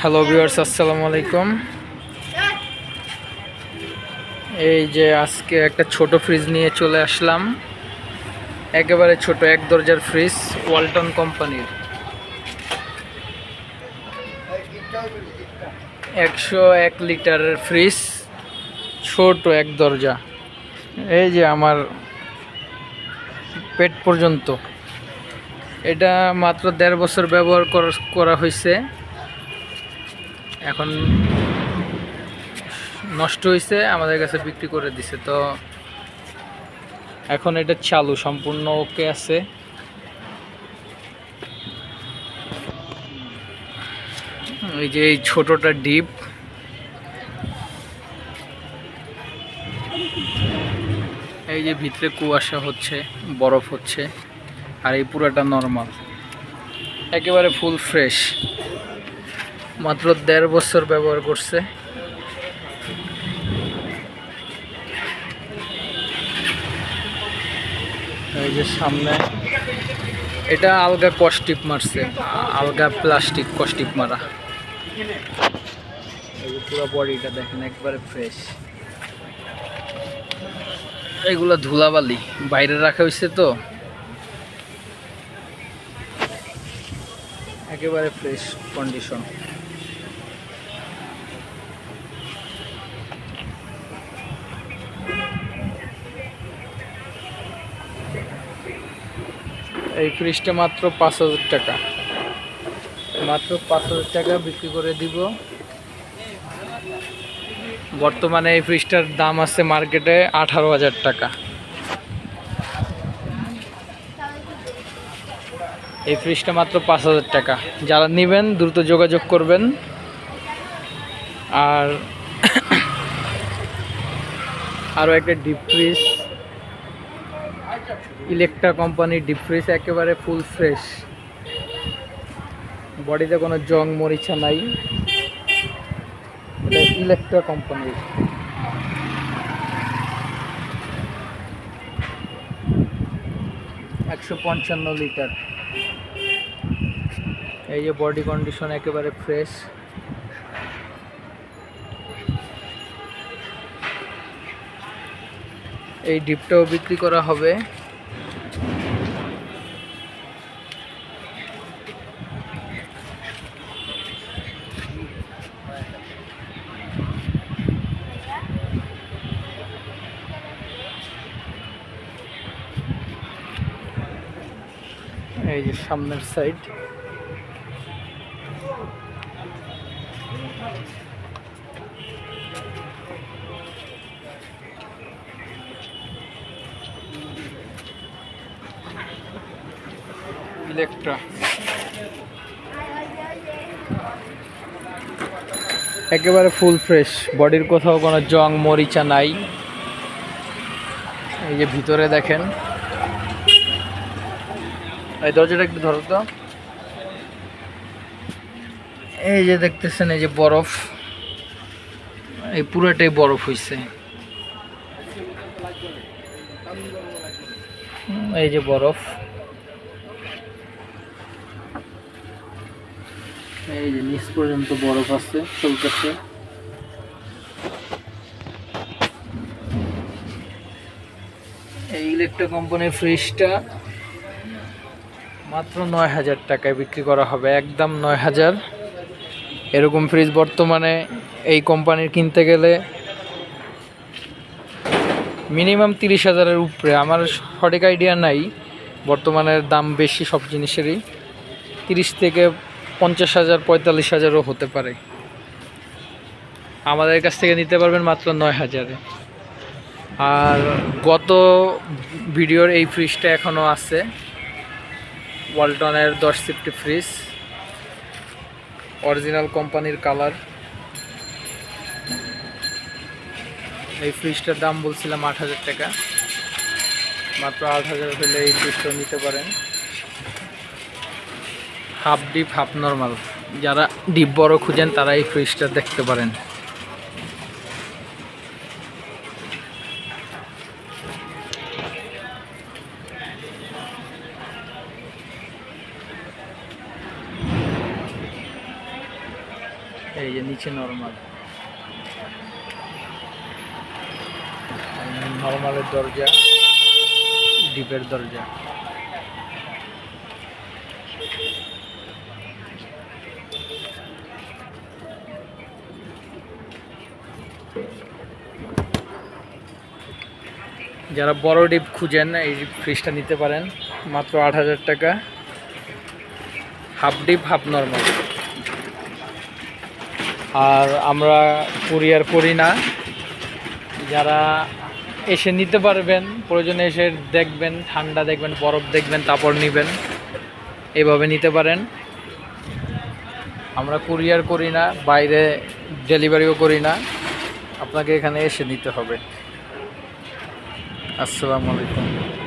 Hello viewers আসসালামু আলাইকুম। এই যে আজকে একটা ছোট ফ্রিজ নিয়ে চলে আসলাম। একেবারে ছোট, এক দরজার ফ্রিজ ওয়ালটন কোম্পানির। একশো এক লিটারের ফ্রিজ ছোট এক দরজা। এই যে আমার পেট পর্যন্ত। এটা মাত্র দেড় বছর ব্যবহার করা- করা হয়েছে এখন নষ্ট হয়েছে আমাদের কাছে বিক্রি করে দিছে। তো এখন এটা চালু, সম্পূর্ণ ওকে আছে। এই যে এই ছোটটা ডিপ। এই যে ভিতরে কুয়াশা হচ্ছে, বরফ হচ্ছে, আর এই পুরাটা নর্মাল একেবারে ফুল ফ্রেশ মাত্র দেড় বছর ব্যবহার করছে। এই যে সামনে, এটা আলগা কস্টিপ মারছে, আলগা প্লাস্টিক কস্টিপ মারা। পুরো বডিটা দেখেন, একবারে ফ্রেশ এগুলো ধুলাবালি, বাইরে রাখা হয়েছে তো। একেবারে ফ্রেশ কন্ডিশন এই ফ্রিজটা মাত্র পাঁচ হাজার টাকা। মাত্র পাঁচ হাজার টাকা বিক্রি করে দিব। বর্তমানে এই ফ্রিজটার দাম আছে মার্কেটে আঠারো হাজার টাকা। এই ফ্রিজটা মাত্র পাঁচ হাজার টাকা। যারা নেবেন, দ্রুত যোগাযোগ করবেন। আর আরও একটা ডিপ ফ্রিজ। ইলেকট্রা কোম্পানির ডিপ ফ্রিজ একেবারে ফুল ফ্রেশ বডিতে কোনো জং মরিচা নাই। ইলেকট্রা কোম্পানির একশো পঞ্চান্ন লিটার এই যে বডি কন্ডিশন একেবারে ফ্রেশ এই ডিপটাও বিক্রি করা হবে। এই যে সামনের সাইড। একেবারে ফুল ফ্রেশ। বডির কোথাও কোনো জং মরিচা নাই। এই যে ভিতরে দেখেন। এই দরজাটা একটু ধরো তো। এই যে দেখতেছেন এই যে বরফ। এই পুরোটাই বরফ হুম, এই যে বরফ। এই যে নিচ পর্যন্ত বরফ আছে চলতেছে। এই ইলেকট্রা কোম্পানির ফ্রিজটা মাত্র নয় হাজার টাকায় বিক্রি করা হবে, একদম নয় হাজার। এরকম ফ্রিজ বর্তমানে এই কোম্পানির কিনতে গেলে মিনিমাম তিরিশ হাজারের উপরে। আমার সঠিক আইডিয়া নাই বর্তমানের দাম বেশি সব জিনিসেরই। তিরিশ থেকে পঞ্চাশ হাজার, পঁয়তাল্লিশ হাজারও হতে পারে। আমাদের কাছ থেকে নিতে পারবেন মাত্র নয় হাজারে। আর গত ভিডিওর এই ফ্রিজটা এখনও আছে। ওয়ালটনের দশ সিফটি ফ্রিজ। অরিজিনাল কোম্পানির কালার। এই ফ্রিজটার দাম বলছিলাম আট হাজার টাকা। মাত্র আট হাজার হলে এই ফ্রিজটা নিতে পারেন। Half deep, half normal. যারা ডিপ বড় খুঁজেন, তারা এই ফ্রিজটা দেখতে পারেন। এই যে নিচে নর্মাল নর্মালের দরজা ডিপের দরজা। যারা বড় ডিপ খুঁজেন, এই ফ্রিজটা নিতে পারেন। মাত্র আট হাজার টাকা। হাফ ডিপ হাফ নর্মাল আর আমরা কুরিয়ার করি না। যারা এসে নিতে পারবেন, প্রয়োজনে এসে দেখবেন, ঠান্ডা দেখবেন, বরফ দেখবেন, তারপর নেবেন। এভাবে নিতে পারেন। আমরা কুরিয়ার করি না, বাইরে ডেলিভারিও করি না। আপনাকে এখানে এসে নিতে হবে। আসসালামু আলাইকুম।